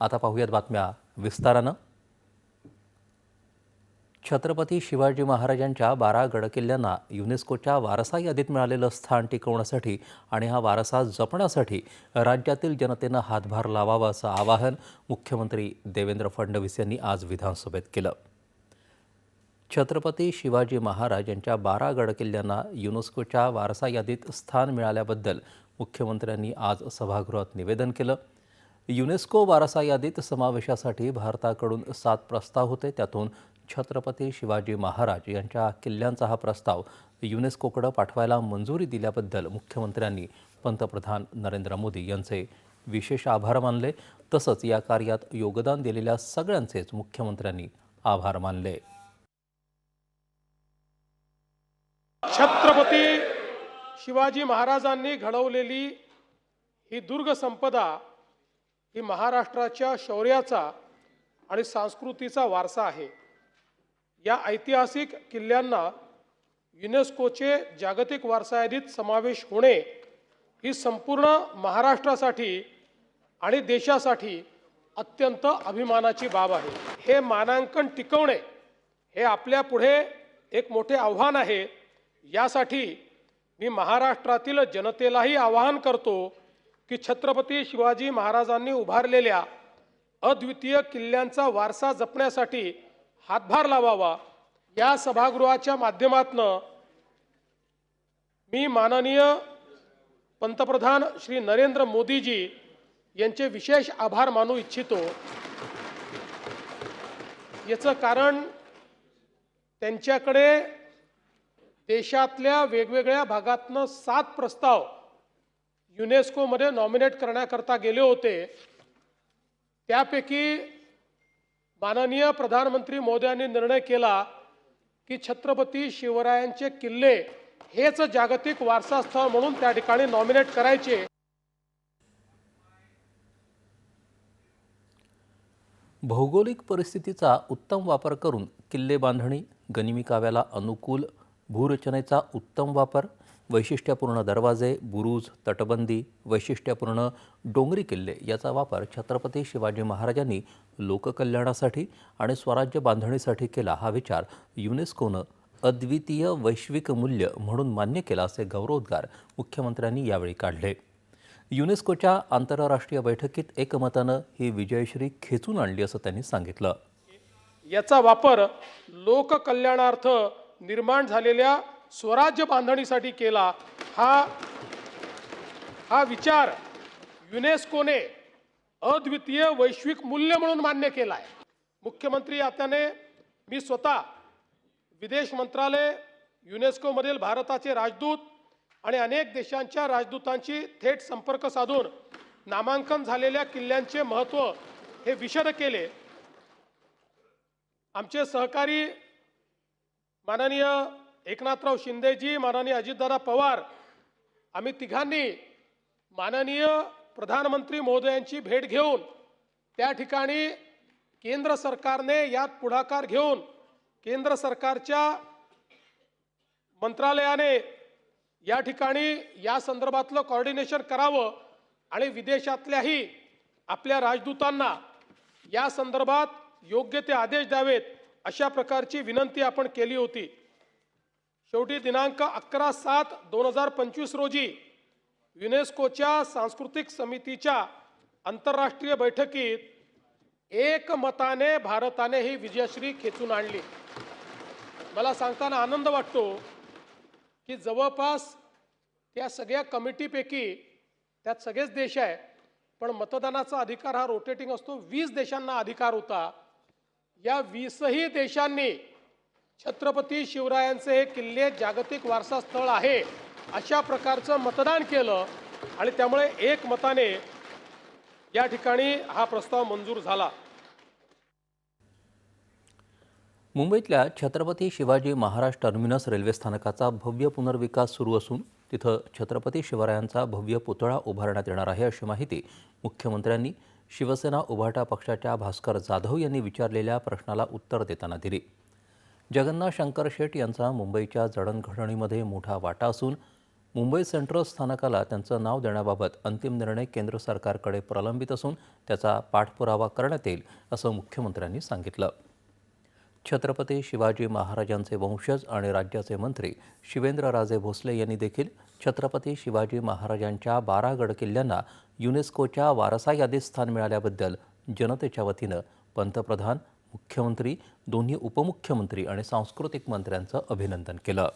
आता पाहूयात बातम्या विस्तारानं. छत्रपती शिवाजी महाराजांच्या बारा गडकिल्ल्यांना युनेस्कोच्या वारसा यादीत मिळालेलं स्थान टिकवण्यासाठी आणि हा वारसा जपण्यासाठी राज्यातील जनतेनं हातभार लावावा असं आवाहन मुख्यमंत्री देवेंद्र फडणवीस यांनी आज विधानसभेत केलं. छत्रपती शिवाजी महाराज यांच्या बारा गडकिल्ल्यांना युनेस्कोच्या वारसा यादीत स्थान मिळाल्याबद्दल मुख्यमंत्र्यांनी आज सभागृहात निवेदन केलं. युनेस्को वारसा यादीत समावेशासाठी भारताकडून सात प्रस्ताव होते. त्यातून छत्रपती शिवाजी महाराज यांच्या किल्ल्यांचा हा प्रस्ताव युनेस्कोकडे पाठवायला मंजुरी दिल्याबद्दल मुख्यमंत्र्यांनी पंतप्रधान नरेंद्र मोदी यांचे विशेष आभार मानले. तसंच या कार्यात योगदान दिलेल्या सगळ्यांचेच मुख्यमंत्र्यांनी आभार मानले. छत्रपती शिवाजी महाराजांनी घडवलेली ही दुर्ग संपदा ही महाराष्ट्राच्या शौर्याचा आणि संस्कृतीचा वारसा आहे. या ऐतिहासिक किल्ल्यांना युनेस्कोचे जागतिक वारसा यादीत समावेश होणे ही संपूर्ण महाराष्ट्रासाठी आणि देशासाठी अत्यंत अभिमानाची बाब आहे. हे मानांकन टिकवणे हे आपल्या पुढे एक मोठे आव्हान आहे. यासाठी मी महाराष्ट्रातील जनतेलाही आवाहन करतो की छत्रपती शिवाजी महाराजांनी उभारलेल्या अद्वितीय किल्ल्यांचा वारसा जपण्यासाठी हातभार लावावा. या सभागृहाच्या माध्यमातनं मी माननीय पंतप्रधान श्री नरेंद्र मोदीजी यांचे विशेष आभार मानू इच्छितो. याचं कारण त्यांच्याकडे देशातल्या वेगवेगळ्या भागातनं सात प्रस्ताव युनेस्कोमध्ये नॉमिनेट करण्याकरता गेले होते. त्यापैकी माननीय प्रधानमंत्री मोदयांनी निर्णय केला की छत्रपती शिवरायांचे किल्ले हेच जागतिक वारसास्थळ म्हणून त्या ठिकाणी नॉमिनेट करायचे. भौगोलिक परिस्थितीचा उत्तम वापर करून किल्ले बांधणी गनिमी काव्याला अनुकूल भूरचनेचा उत्तम वापर वैशिष्ट्यपूर्ण दरवाजे बुरुज तटबंदी वैशिष्ट्यपूर्ण डोंगरी किल्ले याचा वापर छत्रपती शिवाजी महाराजांनी लोककल्याणासाठी आणि स्वराज्य बांधणीसाठी केला हा विचार युनेस्कोनं अद्वितीय वैश्विक मूल्य म्हणून मान्य केला असे गौरवोद्गार मुख्यमंत्र्यांनी यावेळी काढले. युनेस्कोच्या आंतरराष्ट्रीय बैठकीत एकमतानं ही विजयश्री खेचून आणली असं त्यांनी सांगितलं. याचा वापर लोककल्याणार्थ निर्माण झालेल्या स्वराज्य बांधणीसाठी केला हा हा विचार युनेस्कोने अद्वितीय वैश्विक मूल्य म्हणून मान्य केला आहे. मुख्यमंत्री आत्याने मी स्वतः विदेश मंत्रालय युनेस्कोमधील भारताचे राजदूत आणि अनेक देशांच्या राजदूतांशी थेट संपर्क साधून नामांकन झालेल्या किल्ल्यांचे महत्त्व हे विशद केले. आमचे सहकारी माननीय एकनाथराव शिंदेजी माननीय अजितदादा पवार आम्ही तिघांनी माननीय प्रधानमंत्री महोदयांची भेट घेऊन त्या ठिकाणी केंद्र सरकारने यात पुढाकार घेऊन केंद्र सरकारच्या मंत्रालयाने या ठिकाणी या संदर्भातलं कॉर्डिनेशन करावं आणि विदेशातल्याही आपल्या राजदूतांना या संदर्भात योग्य ते आदेश द्यावेत अशा प्रकारची विनंती आपण केली होती. शेवटी दिनांक अकरा सात दोन हजार पंचवीस रोजी युनेस्कोच्या सांस्कृतिक समितीच्या आंतरराष्ट्रीय बैठकीत एकमताने भारताने ही विजयश्री खेचून आणली. मला सांगताना आनंद वाटतो की जवळपास त्या सगळ्या कमिटीपैकी त्यात सगळेच देश आहे पण मतदानाचा अधिकार हा रोटेटिंग असतो. वीस देशांना अधिकार होता. या वीसही देशांनी छत्रपती शिवरायांचे हे किल्ले जागतिक वारसा स्थळ आहे अशा प्रकारचं मतदान केलं आणि त्यामुळे एक मताने या ठिकाणी हा प्रस्ताव मंजूर झाला. मुंबईतल्या छत्रपती शिवाजी महाराज टर्मिनस रेल्वे स्थानकाचा भव्य पुनर्विकास सुरू असून तिथं छत्रपती शिवरायांचा भव्य पुतळा उभारण्यात येणार आहे अशी माहिती मुख्यमंत्र्यांनी शिवसेना उभाटा पक्षाच्या भास्कर जाधव यांनी विचारलेल्या प्रश्नाला उत्तर देताना दिली. जगन्नाथ शंकर शेट यांचा मुंबईच्या जडणघडणीमध्ये मोठा वाटा असून मुंबई सेंट्रल स्थानकाला त्यांचं नाव देण्याबाबत अंतिम निर्णय केंद्र सरकारकडे प्रलंबित असून त्याचा पाठपुरावा करण्यात येईल असं मुख्यमंत्र्यांनी सांगितलं. छत्रपती शिवाजी महाराजांचे वंशज आणि राज्याचे मंत्री शिवेंद्रराजे भोसले यांनी देखील छत्रपती शिवाजी महाराजांच्या बारा गड किल्ल्यांना युनेस्कोच्या वारसा यादीत स्थान मिळाल्याबद्दल जनतेच्या वतीनं पंतप्रधान मुख्यमंत्री दोन्ही उपमुख्यमंत्री आणि सांस्कृतिक मंत्र्यांचं अभिनंदन केलं.